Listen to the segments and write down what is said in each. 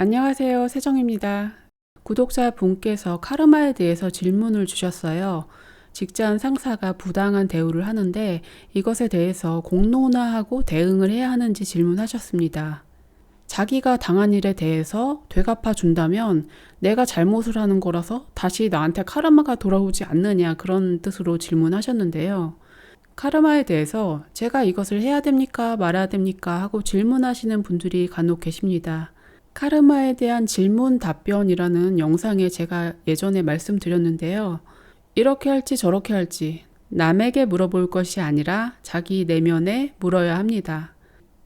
안녕하세요. 세정입니다. 구독자 분께서 카르마에 대해서 질문을 주셨어요. 직장 상사가 부당한 대우를 하는데 이것에 대해서 공론화하고 대응을 해야 하는지 질문하셨습니다. 자기가 당한 일에 대해서 되갚아 준다면 내가 잘못을 하는 거라서 다시 나한테 카르마가 돌아오지 않느냐 그런 뜻으로 질문하셨는데요. 카르마에 대해서 제가 이것을 해야 됩니까 말아야 됩니까 하고 질문하시는 분들이 간혹 계십니다. 카르마에 대한 질문 답변이라는 영상에 제가 예전에 말씀드렸는데요. 이렇게 할지 저렇게 할지 남에게 물어볼 것이 아니라 자기 내면에 물어야 합니다.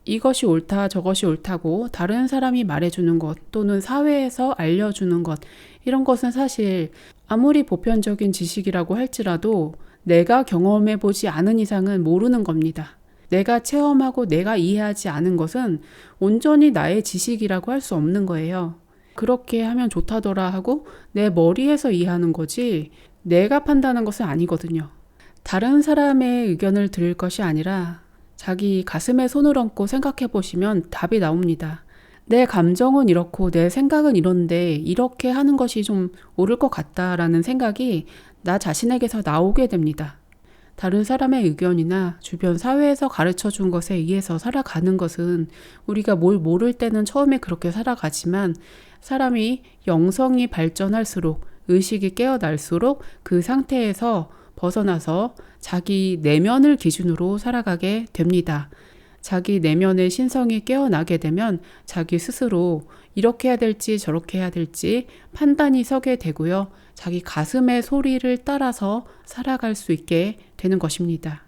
이것이 옳다 저것이 옳다고 다른 사람이 말해주는 것 또는 사회에서 알려주는 것 이런 것은 사실 아무리 보편적인 지식이라고 할지라도 내가 경험해 보지 않은 이상은 모르는 겁니다. 내가 체험하고 내가 이해하지 않은 것은 온전히 나의 지식이라고 할 수 없는 거예요. 그렇게 하면 좋다더라 하고 내 머리에서 이해하는 거지 내가 판단한 것은 아니거든요. 다른 사람의 의견을 들을 것이 아니라 자기 가슴에 손을 얹고 생각해 보시면 답이 나옵니다. 내 감정은 이렇고 내 생각은 이런데 이렇게 하는 것이 좀 옳을 것 같다라는 생각이 나 자신에게서 나오게 됩니다. 다른 사람의 의견이나 주변 사회에서 가르쳐 준 것에 의해서 살아가는 것은 우리가 뭘 모를 때는 처음에 그렇게 살아가지만 사람이 영성이 발전할수록 의식이 깨어날수록 그 상태에서 벗어나서 자기 내면을 기준으로 살아가게 됩니다. 자기 내면의 신성이 깨어나게 되면 자기 스스로 이렇게 해야 될지 저렇게 해야 될지 판단이 서게 되고요. 자기 가슴의 소리를 따라서 살아갈 수 있게 되는 것입니다.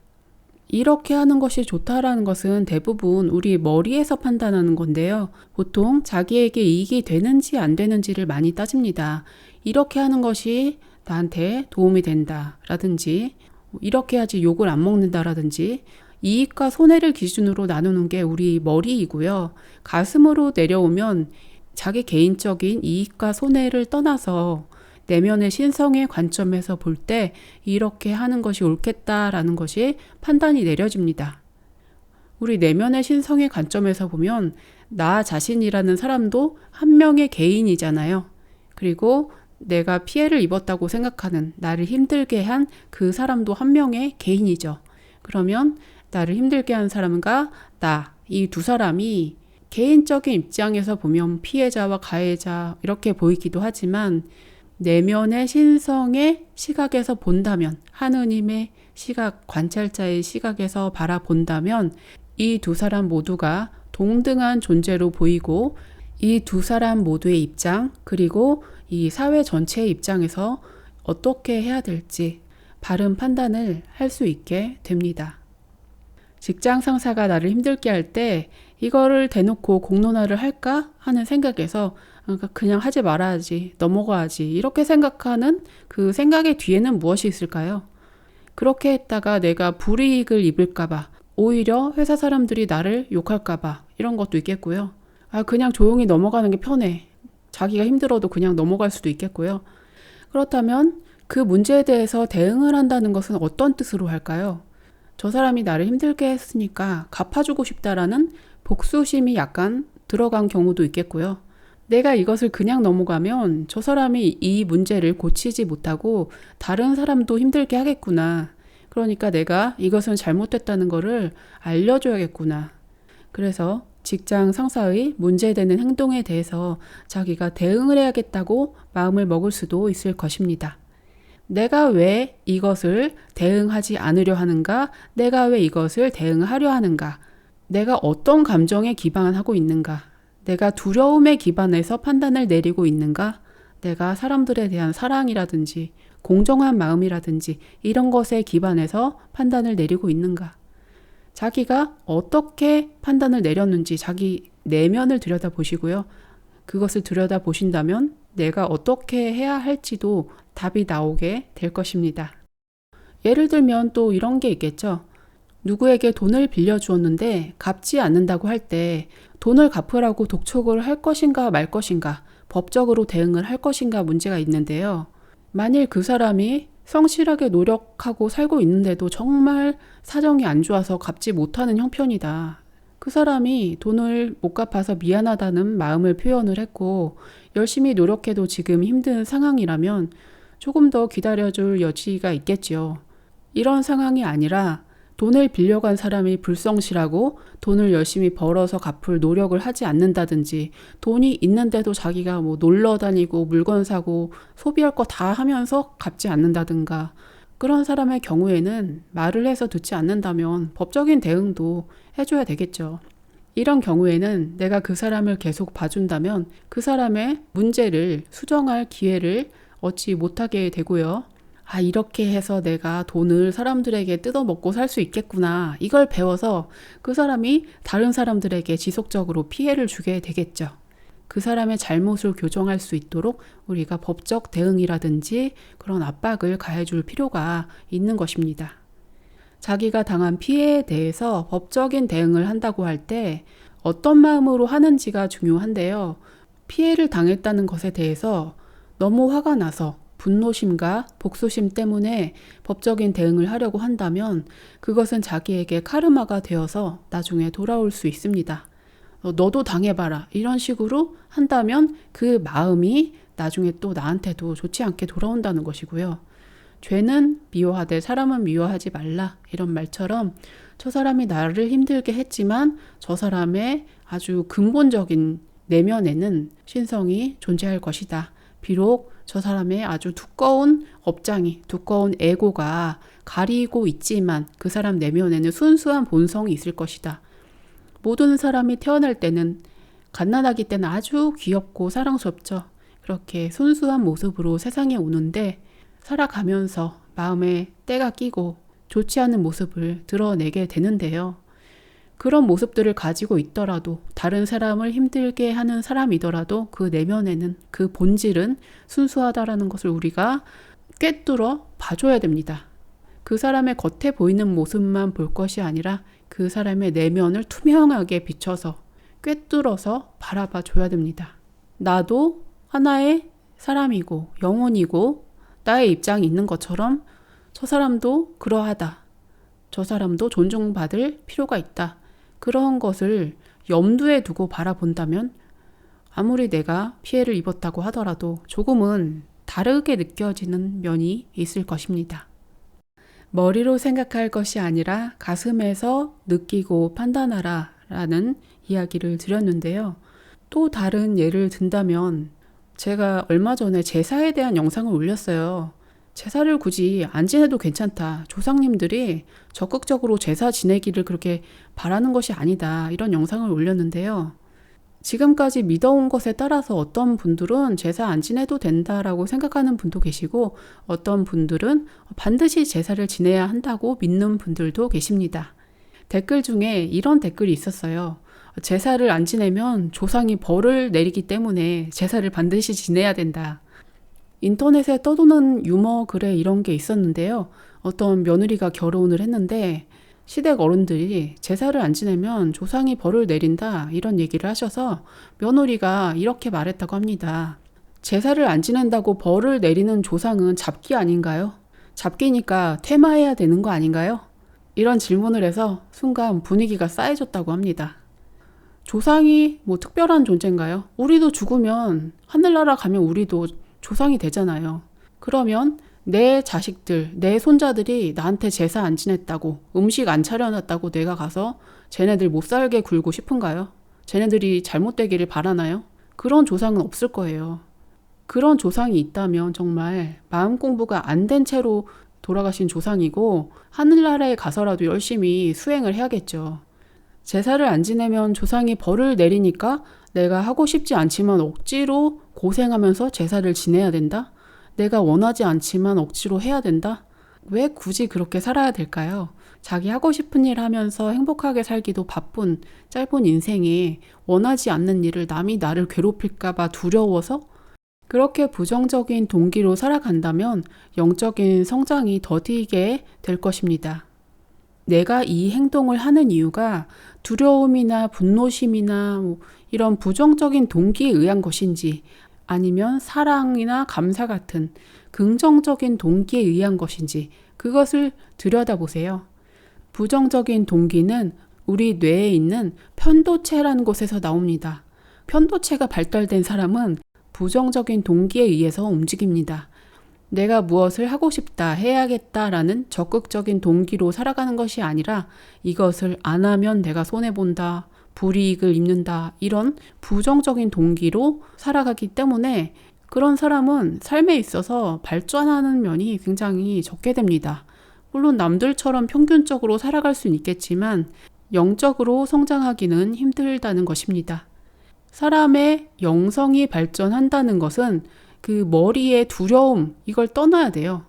이렇게 하는 것이 좋다라는 것은 대부분 우리 머리에서 판단하는 건데요. 보통 자기에게 이익이 되는지 안 되는지를 많이 따집니다. 이렇게 하는 것이 나한테 도움이 된다라든지 이렇게 하지 욕을 안 먹는다라든지 이익과 손해를 기준으로 나누는 게 우리 머리이고요. 가슴으로 내려오면 자기 개인적인 이익과 손해를 떠나서 내면의 신성의 관점에서 볼 때 이렇게 하는 것이 옳겠다라는 것이 판단이 내려집니다. 우리 내면의 신성의 관점에서 보면 나 자신이라는 사람도 한 명의 개인이잖아요. 그리고 내가 피해를 입었다고 생각하는 나를 힘들게 한 그 사람도 한 명의 개인이죠. 그러면 나를 힘들게 한 사람과 나, 이 두 사람이 개인적인 입장에서 보면 피해자와 가해자 이렇게 보이기도 하지만 내면의 신성의 시각에서 본다면 하느님의 시각, 관찰자의 시각에서 바라본다면 이 두 사람 모두가 동등한 존재로 보이고 이 두 사람 모두의 입장 그리고 이 사회 전체의 입장에서 어떻게 해야 될지 바른 판단을 할 수 있게 됩니다. 직장 상사가 나를 힘들게 할 때 이거를 대놓고 공론화를 할까 하는 생각에서 그러니까 그냥 하지 말아야지, 넘어가야지 이렇게 생각하는 그 생각의 뒤에는 무엇이 있을까요? 그렇게 했다가 내가 불이익을 입을까봐 오히려 회사 사람들이 나를 욕할까봐 이런 것도 있겠고요. 아, 그냥 조용히 넘어가는 게 편해. 자기가 힘들어도 그냥 넘어갈 수도 있겠고요. 그렇다면 그 문제에 대해서 대응을 한다는 것은 어떤 뜻으로 할까요? 저 사람이 나를 힘들게 했으니까 갚아주고 싶다라는 복수심이 약간 들어간 경우도 있겠고요. 내가 이것을 그냥 넘어가면 저 사람이 이 문제를 고치지 못하고 다른 사람도 힘들게 하겠구나. 그러니까 내가 이것은 잘못됐다는 거를 알려줘야겠구나. 그래서 직장 상사의 문제되는 행동에 대해서 자기가 대응을 해야겠다고 마음을 먹을 수도 있을 것입니다. 내가 왜 이것을 대응하지 않으려 하는가? 내가 왜 이것을 대응하려 하는가? 내가 어떤 감정에 기반하고 있는가? 내가 두려움에 기반해서 판단을 내리고 있는가? 내가 사람들에 대한 사랑이라든지 공정한 마음이라든지 이런 것에 기반해서 판단을 내리고 있는가? 자기가 어떻게 판단을 내렸는지 자기 내면을 들여다 보시고요. 그것을 들여다 보신다면 내가 어떻게 해야 할지도 답이 나오게 될 것입니다. 예를 들면 또 이런 게 있겠죠. 누구에게 돈을 빌려주었는데 갚지 않는다고 할 때 돈을 갚으라고 독촉을 할 것인가 말 것인가 법적으로 대응을 할 것인가 문제가 있는데요. 만일 그 사람이 성실하게 노력하고 살고 있는데도 정말 사정이 안 좋아서 갚지 못하는 형편이다. 그 사람이 돈을 못 갚아서 미안하다는 마음을 표현을 했고 열심히 노력해도 지금 힘든 상황이라면 조금 더 기다려줄 여지가 있겠지요. 이런 상황이 아니라 돈을 빌려간 사람이 불성실하고 돈을 열심히 벌어서 갚을 노력을 하지 않는다든지 돈이 있는데도 자기가 뭐 놀러 다니고 물건 사고 소비할 거 다 하면서 갚지 않는다든가 그런 사람의 경우에는 말을 해서 듣지 않는다면 법적인 대응도 해줘야 되겠죠. 이런 경우에는 내가 그 사람을 계속 봐준다면 그 사람의 문제를 수정할 기회를 얻지 못하게 되고요. 아, 이렇게 해서 내가 돈을 사람들에게 뜯어먹고 살 수 있겠구나. 이걸 배워서 그 사람이 다른 사람들에게 지속적으로 피해를 주게 되겠죠. 그 사람의 잘못을 교정할 수 있도록 우리가 법적 대응이라든지 그런 압박을 가해줄 필요가 있는 것입니다. 자기가 당한 피해에 대해서 법적인 대응을 한다고 할 때 어떤 마음으로 하는지가 중요한데요. 피해를 당했다는 것에 대해서 너무 화가 나서 분노심과 복수심 때문에 법적인 대응을 하려고 한다면 그것은 자기에게 카르마가 되어서 나중에 돌아올 수 있습니다. 어, 너도 당해봐라. 이런 식으로 한다면 그 마음이 나중에 또 나한테도 좋지 않게 돌아온다는 것이고요. 죄는 미워하되 사람은 미워하지 말라. 이런 말처럼 저 사람이 나를 힘들게 했지만 저 사람의 아주 근본적인 내면에는 신성이 존재할 것이다. 비록 저 사람의 아주 두꺼운 업장이, 두꺼운 에고가 가리고 있지만 그 사람 내면에는 순수한 본성이 있을 것이다. 모든 사람이 태어날 때는 갓난아기 때는 아주 귀엽고 사랑스럽죠. 그렇게 순수한 모습으로 세상에 오는데 살아가면서 마음에 때가 끼고 좋지 않은 모습을 드러내게 되는데요. 그런 모습들을 가지고 있더라도 다른 사람을 힘들게 하는 사람이더라도 그 내면에는 그 본질은 순수하다라는 것을 우리가 꿰뚫어 봐줘야 됩니다. 그 사람의 겉에 보이는 모습만 볼 것이 아니라 그 사람의 내면을 투명하게 비춰서 꿰뚫어서 바라봐 줘야 됩니다. 나도 하나의 사람이고 영혼이고 나의 입장이 있는 것처럼 저 사람도 그러하다. 저 사람도 존중받을 필요가 있다. 그런 것을 염두에 두고 바라본다면 아무리 내가 피해를 입었다고 하더라도 조금은 다르게 느껴지는 면이 있을 것입니다. 머리로 생각할 것이 아니라 가슴에서 느끼고 판단하라 라는 이야기를 드렸는데요. 또 다른 예를 든다면 제가 얼마 전에 제사에 대한 영상을 올렸어요. 제사를 굳이 안 지내도 괜찮다. 조상님들이 적극적으로 제사 지내기를 그렇게 바라는 것이 아니다. 이런 영상을 올렸는데요. 지금까지 믿어온 것에 따라서 어떤 분들은 제사 안 지내도 된다라고 생각하는 분도 계시고 어떤 분들은 반드시 제사를 지내야 한다고 믿는 분들도 계십니다. 댓글 중에 이런 댓글이 있었어요. 제사를 안 지내면 조상이 벌을 내리기 때문에 제사를 반드시 지내야 된다. 인터넷에 떠도는 유머 글에 이런 게 있었는데요. 어떤 며느리가 결혼을 했는데 시댁 어른들이 제사를 안 지내면 조상이 벌을 내린다 이런 얘기를 하셔서 며느리가 이렇게 말했다고 합니다. 제사를 안 지낸다고 벌을 내리는 조상은 잡기 아닌가요? 잡기니까 퇴마해야 되는 거 아닌가요? 이런 질문을 해서 순간 분위기가 싸해졌다고 합니다. 조상이 뭐 특별한 존재인가요? 우리도 죽으면 하늘나라 가면 우리도 조상이 되잖아요. 그러면 내 자식들, 내 손자들이 나한테 제사 안 지냈다고, 음식 안 차려놨다고 내가 가서 쟤네들 못 살게 굴고 싶은가요? 쟤네들이 잘못되기를 바라나요? 그런 조상은 없을 거예요. 그런 조상이 있다면 정말 마음 공부가 안 된 채로 돌아가신 조상이고 하늘나라에 가서라도 열심히 수행을 해야겠죠. 제사를 안 지내면 조상이 벌을 내리니까 내가 하고 싶지 않지만 억지로 고생하면서 제사를 지내야 된다? 내가 원하지 않지만 억지로 해야 된다? 왜 굳이 그렇게 살아야 될까요? 자기 하고 싶은 일 하면서 행복하게 살기도 바쁜 짧은 인생에 원하지 않는 일을 남이 나를 괴롭힐까봐 두려워서 그렇게 부정적인 동기로 살아간다면 영적인 성장이 더디게 될 것입니다. 내가 이 행동을 하는 이유가 두려움이나 분노심이나 뭐 이런 부정적인 동기에 의한 것인지 아니면 사랑이나 감사 같은 긍정적인 동기에 의한 것인지 그것을 들여다보세요. 부정적인 동기는 우리 뇌에 있는 편도체라는 곳에서 나옵니다. 편도체가 발달된 사람은 부정적인 동기에 의해서 움직입니다. 내가 무엇을 하고 싶다, 해야겠다라는 적극적인 동기로 살아가는 것이 아니라 이것을 안 하면 내가 손해본다, 불이익을 입는다, 이런 부정적인 동기로 살아가기 때문에 그런 사람은 삶에 있어서 발전하는 면이 굉장히 적게 됩니다. 물론 남들처럼 평균적으로 살아갈 수는 있겠지만 영적으로 성장하기는 힘들다는 것입니다. 사람의 영성이 발전한다는 것은 그 머리의 두려움, 이걸 떠나야 돼요.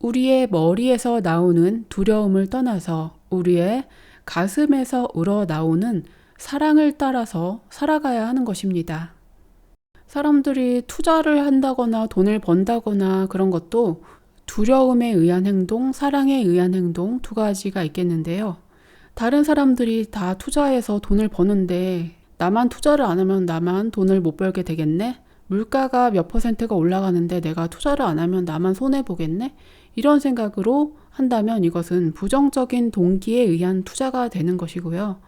우리의 머리에서 나오는 두려움을 떠나서 우리의 가슴에서 우러나오는 사랑을 따라서 살아가야 하는 것입니다. 사람들이 투자를 한다거나 돈을 번다거나 그런 것도 두려움에 의한 행동, 사랑에 의한 행동 두 가지가 있겠는데요. 다른 사람들이 다 투자해서 돈을 버는데 나만 투자를 안 하면 나만 돈을 못 벌게 되겠네? 물가가 몇 퍼센트가 올라가는데 내가 투자를 안 하면 나만 손해보겠네? 이런 생각으로 한다면 이것은 부정적인 동기에 의한 투자가 되는 것이고요.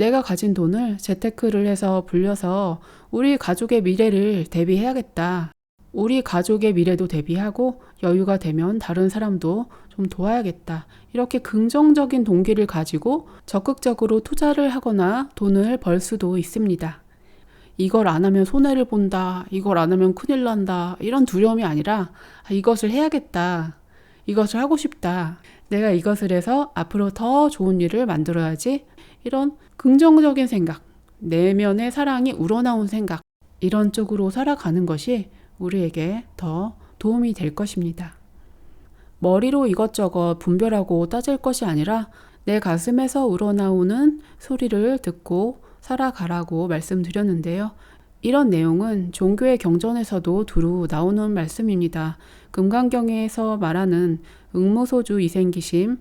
내가 가진 돈을 재테크를 해서 불려서 우리 가족의 미래를 대비해야겠다. 우리 가족의 미래도 대비하고 여유가 되면 다른 사람도 좀 도와야겠다. 이렇게 긍정적인 동기를 가지고 적극적으로 투자를 하거나 돈을 벌 수도 있습니다. 이걸 안 하면 손해를 본다. 이걸 안 하면 큰일 난다. 이런 두려움이 아니라 아, 이것을 해야겠다. 이것을 하고 싶다. 내가 이것을 해서 앞으로 더 좋은 일을 만들어야지. 이런 긍정적인 생각, 내면의 사랑이 우러나온 생각, 이런 쪽으로 살아가는 것이 우리에게 더 도움이 될 것입니다. 머리로 이것저것 분별하고 따질 것이 아니라 내 가슴에서 우러나오는 소리를 듣고 살아가라고 말씀드렸는데요. 이런 내용은 종교의 경전에서도 두루 나오는 말씀입니다. 금강경에서 말하는 응무소주 이생기심,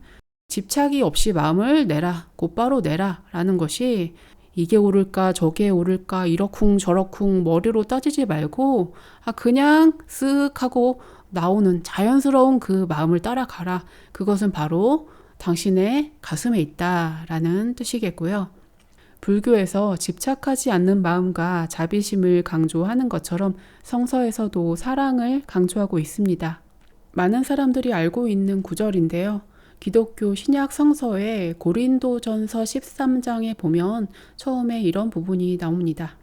집착이 없이 마음을 내라, 곧바로 내라 라는 것이 이게 옳을까 저게 옳을까 이러쿵 저러쿵 머리로 따지지 말고 아 그냥 쓱 하고 나오는 자연스러운 그 마음을 따라가라. 그것은 바로 당신의 가슴에 있다라는 뜻이겠고요. 불교에서 집착하지 않는 마음과 자비심을 강조하는 것처럼 성서에서도 사랑을 강조하고 있습니다. 많은 사람들이 알고 있는 구절인데요. 기독교 신약 성서의 고린도전서 13장에 보면 처음에 이런 부분이 나옵니다.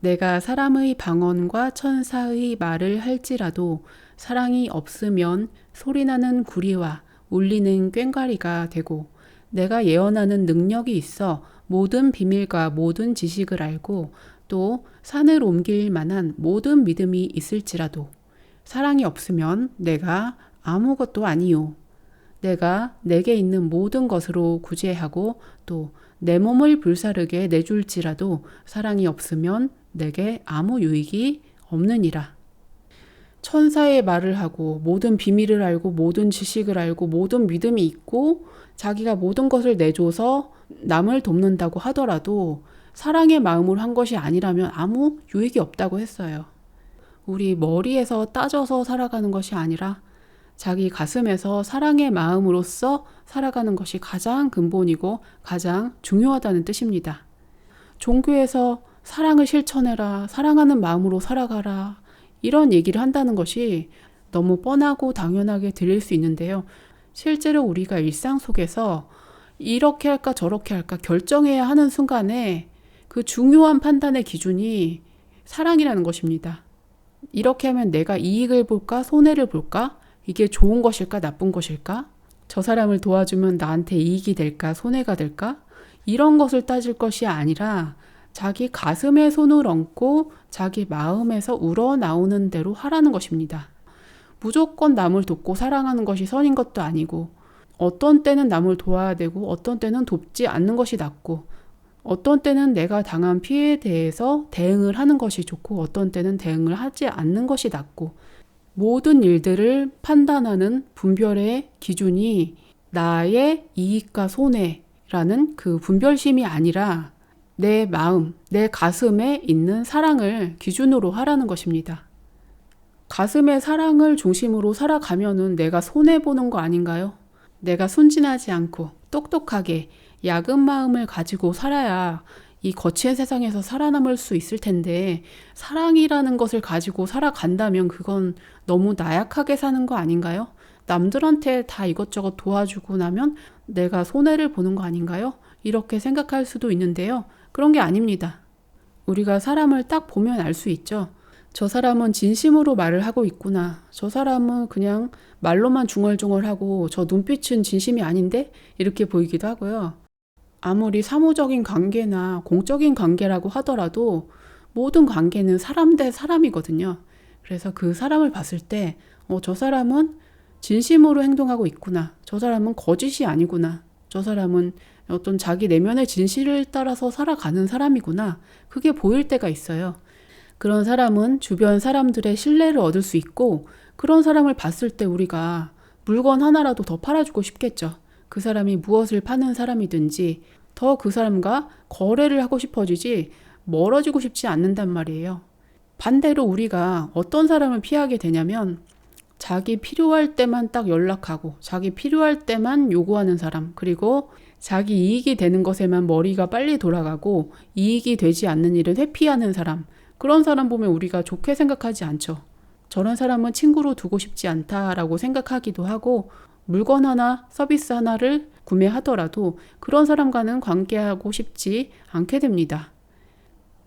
내가 사람의 방언과 천사의 말을 할지라도 사랑이 없으면 소리나는 구리와 울리는 꽹과리가 되고 내가 예언하는 능력이 있어 모든 비밀과 모든 지식을 알고 또 산을 옮길 만한 모든 믿음이 있을지라도 사랑이 없으면 내가 아무것도 아니요. 내가 내게 있는 모든 것으로 구제하고 또 내 몸을 불사르게 내줄지라도 사랑이 없으면 내게 아무 유익이 없느니라. 천사의 말을 하고 모든 비밀을 알고 모든 지식을 알고 모든 믿음이 있고 자기가 모든 것을 내줘서 남을 돕는다고 하더라도 사랑의 마음으로 한 것이 아니라면 아무 유익이 없다고 했어요. 우리 머리에서 따져서 살아가는 것이 아니라 자기 가슴에서 사랑의 마음으로서 살아가는 것이 가장 근본이고 가장 중요하다는 뜻입니다. 종교에서 사랑을 실천해라, 사랑하는 마음으로 살아가라, 이런 얘기를 한다는 것이 너무 뻔하고 당연하게 들릴 수 있는데요. 실제로 우리가 일상 속에서 이렇게 할까 저렇게 할까 결정해야 하는 순간에 그 중요한 판단의 기준이 사랑이라는 것입니다. 이렇게 하면 내가 이익을 볼까, 손해를 볼까? 이게 좋은 것일까, 나쁜 것일까? 저 사람을 도와주면 나한테 이익이 될까, 손해가 될까? 이런 것을 따질 것이 아니라 자기 가슴에 손을 얹고 자기 마음에서 우러나오는 대로 하라는 것입니다. 무조건 남을 돕고 사랑하는 것이 선인 것도 아니고, 어떤 때는 남을 도와야 되고, 어떤 때는 돕지 않는 것이 낫고, 어떤 때는 내가 당한 피해에 대해서 대응을 하는 것이 좋고, 어떤 때는 대응을 하지 않는 것이 낫고, 모든 일들을 판단하는 분별의 기준이 나의 이익과 손해라는 그 분별심이 아니라 내 마음, 내 가슴에 있는 사랑을 기준으로 하라는 것입니다. 가슴의 사랑을 중심으로 살아가면은 내가 손해보는 거 아닌가요? 내가 순진하지 않고 똑똑하게 약은 마음을 가지고 살아야 이 거친 세상에서 살아남을 수 있을 텐데 사랑이라는 것을 가지고 살아간다면 그건 너무 나약하게 사는 거 아닌가요? 남들한테 다 이것저것 도와주고 나면 내가 손해를 보는 거 아닌가요? 이렇게 생각할 수도 있는데요. 그런 게 아닙니다. 우리가 사람을 딱 보면 알 수 있죠. 저 사람은 진심으로 말을 하고 있구나. 저 사람은 그냥 말로만 중얼중얼하고 저 눈빛은 진심이 아닌데? 이렇게 보이기도 하고요. 아무리 사무적인 관계나 공적인 관계라고 하더라도 모든 관계는 사람 대 사람이거든요. 그래서 그 사람을 봤을 때, 어, 저 사람은 진심으로 행동하고 있구나. 저 사람은 거짓이 아니구나. 저 사람은 어떤 자기 내면의 진실을 따라서 살아가는 사람이구나. 그게 보일 때가 있어요. 그런 사람은 주변 사람들의 신뢰를 얻을 수 있고 그런 사람을 봤을 때 우리가 물건 하나라도 더 팔아주고 싶겠죠. 그 사람이 무엇을 파는 사람이든지 더 그 사람과 거래를 하고 싶어지지 멀어지고 싶지 않는단 말이에요. 반대로 우리가 어떤 사람을 피하게 되냐면 자기 필요할 때만 딱 연락하고 자기 필요할 때만 요구하는 사람 그리고 자기 이익이 되는 것에만 머리가 빨리 돌아가고 이익이 되지 않는 일은 회피하는 사람 그런 사람 보면 우리가 좋게 생각하지 않죠. 저런 사람은 친구로 두고 싶지 않다라고 생각하기도 하고 물건 하나, 서비스 하나를 구매하더라도 그런 사람과는 관계하고 싶지 않게 됩니다.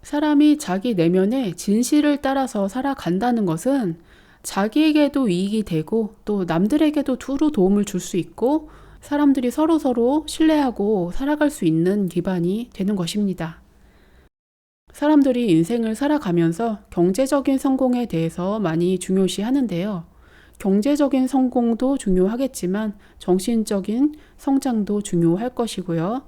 사람이 자기 내면의 진실을 따라서 살아간다는 것은 자기에게도 이익이 되고 또 남들에게도 두루 도움을 줄 수 있고 사람들이 서로서로 신뢰하고 살아갈 수 있는 기반이 되는 것입니다. 사람들이 인생을 살아가면서 경제적인 성공에 대해서 많이 중요시 하는데요. 경제적인 성공도 중요하겠지만 정신적인 성장도 중요할 것이고요.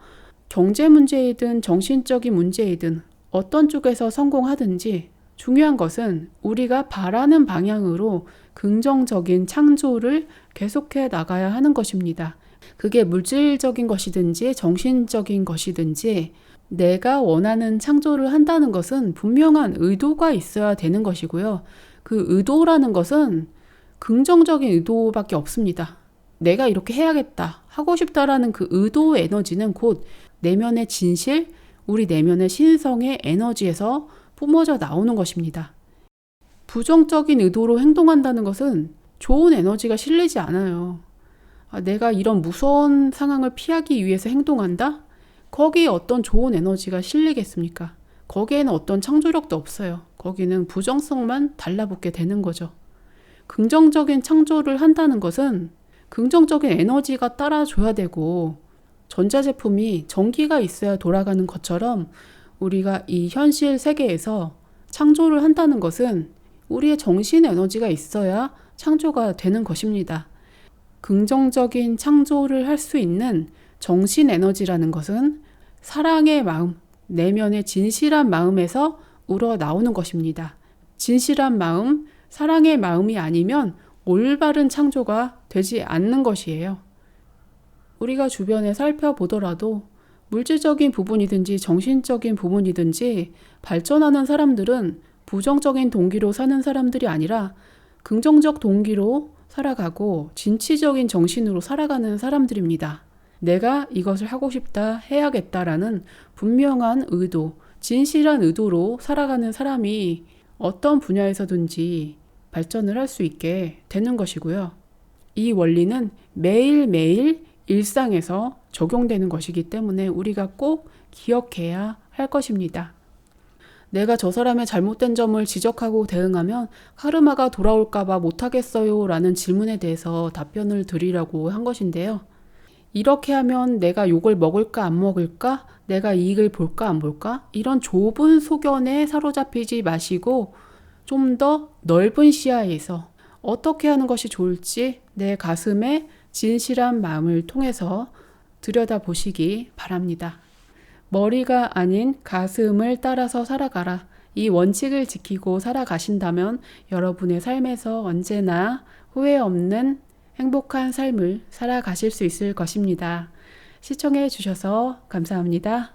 경제 문제이든 정신적인 문제이든 어떤 쪽에서 성공하든지 중요한 것은 우리가 바라는 방향으로 긍정적인 창조를 계속해 나가야 하는 것입니다. 그게 물질적인 것이든지 정신적인 것이든지 내가 원하는 창조를 한다는 것은 분명한 의도가 있어야 되는 것이고요. 그 의도라는 것은 긍정적인 의도밖에 없습니다. 내가 이렇게 해야겠다, 하고 싶다라는 그 의도 에너지는 곧 내면의 진실, 우리 내면의 신성의 에너지에서 뿜어져 나오는 것입니다. 부정적인 의도로 행동한다는 것은 좋은 에너지가 실리지 않아요. 아, 내가 이런 무서운 상황을 피하기 위해서 행동한다? 거기에 어떤 좋은 에너지가 실리겠습니까? 거기에는 어떤 창조력도 없어요. 거기는 부정성만 달라붙게 되는 거죠. 긍정적인 창조를 한다는 것은 긍정적인 에너지가 따라줘야 되고 전자제품이 전기가 있어야 돌아가는 것처럼 우리가 이 현실 세계에서 창조를 한다는 것은 우리의 정신 에너지가 있어야 창조가 되는 것입니다. 긍정적인 창조를 할 수 있는 정신 에너지라는 것은 사랑의 마음, 내면의 진실한 마음에서 우러 나오는 것입니다. 진실한 마음, 사랑의 마음이 아니면 올바른 창조가 되지 않는 것이에요. 우리가 주변에 살펴보더라도 물질적인 부분이든지 정신적인 부분이든지 발전하는 사람들은 부정적인 동기로 사는 사람들이 아니라 긍정적 동기로 살아가고 진취적인 정신으로 살아가는 사람들입니다. 내가 이것을 하고 싶다, 해야겠다라는 분명한 의도, 진실한 의도로 살아가는 사람이 어떤 분야에서든지 발전을 할 수 있게 되는 것이고요. 이 원리는 매일매일 일상에서 적용되는 것이기 때문에 우리가 꼭 기억해야 할 것입니다. 내가 저 사람의 잘못된 점을 지적하고 대응하면 카르마가 돌아올까봐 못하겠어요 라는 질문에 대해서 답변을 드리라고 한 것인데요. 이렇게 하면 내가 욕을 먹을까 안 먹을까? 내가 이익을 볼까 안 볼까? 이런 좁은 소견에 사로잡히지 마시고 좀 더 넓은 시야에서 어떻게 하는 것이 좋을지 내 가슴에 진실한 마음을 통해서 들여다 보시기 바랍니다. 머리가 아닌 가슴을 따라서 살아가라. 이 원칙을 지키고 살아가신다면 여러분의 삶에서 언제나 후회 없는 행복한 삶을 살아가실 수 있을 것입니다. 시청해 주셔서 감사합니다.